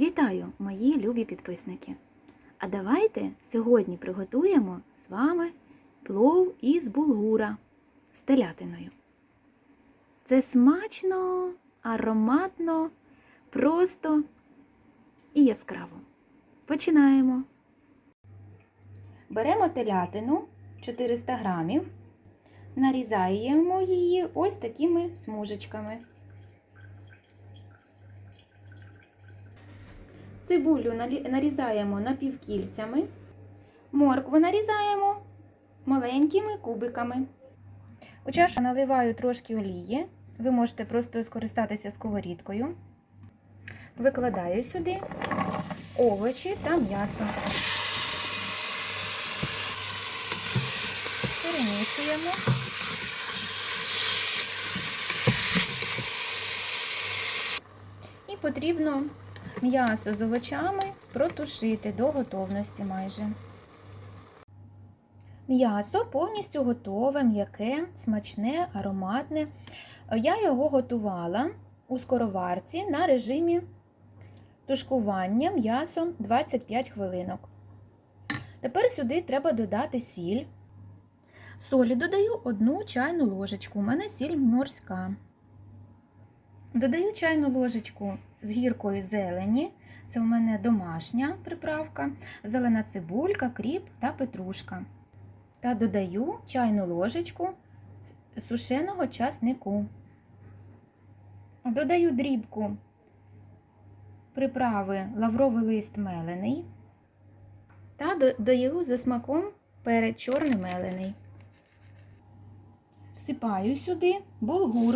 Вітаю, мої любі підписники! А давайте сьогодні приготуємо з вами плов із булгура з телятиною. Це смачно, ароматно, просто і яскраво. Починаємо. Беремо телятину 400 грамів, нарізаємо її ось такими смужечками. Цибулю нарізаємо напівкільцями, моркву нарізаємо маленькими кубиками. У чашу наливаю трошки олії. Ви можете просто скористатися сковорідкою. Викладаю сюди овочі та м'ясо. Перемішуємо. І потрібно м'ясо з овочами протушити до готовності майже. М'ясо повністю готове, м'яке, смачне, ароматне. Я його готувала у скороварці на режимі тушкування м'ясом 25 хвилинок. Тепер сюди треба додати сіль. Солі додаю одну чайну ложечку. У мене сіль морська. Додаю чайну ложечку з гіркою зелені. Це у мене домашня приправка, зелена цибулька, кріп та петрушка. Та додаю чайну ложечку сушеного часнику. Додаю дрібку приправи лавровий лист мелений. Та додаю за смаком перець чорний мелений. Всипаю сюди булгур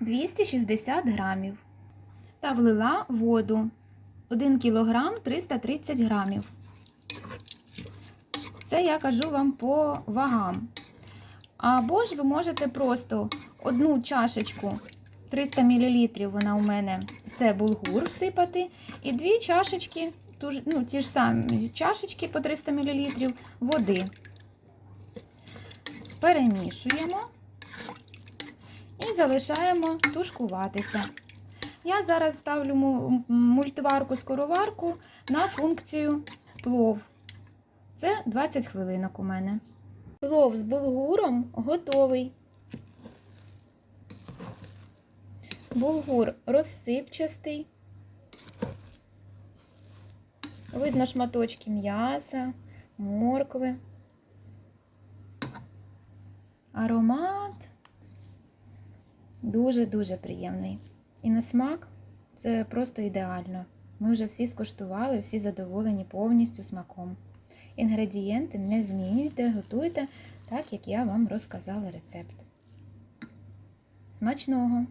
260 грамів. Та влила воду 1 кг 330 грамів. Це я кажу вам по вагам. Або ж ви можете просто одну чашечку 300 мл, вона у мене це булгур всипати, і дві чашечки, ну, ті ж самі чашечки по 300 мл води. Перемішуємо і залишаємо тушкуватися. Я зараз ставлю му- мультиварку-скороварку на функцію плов. Це 20 хвилинок у мене. Плов з булгуром готовий. Булгур розсипчастий. Видно шматочки м'яса, моркви. Аромат дуже-дуже приємний. І на смак це просто ідеально. Ми вже всі скуштували, всі задоволені повністю смаком. Інгредієнти не змінюйте, готуйте так, як я вам розказала рецепт. Смачного!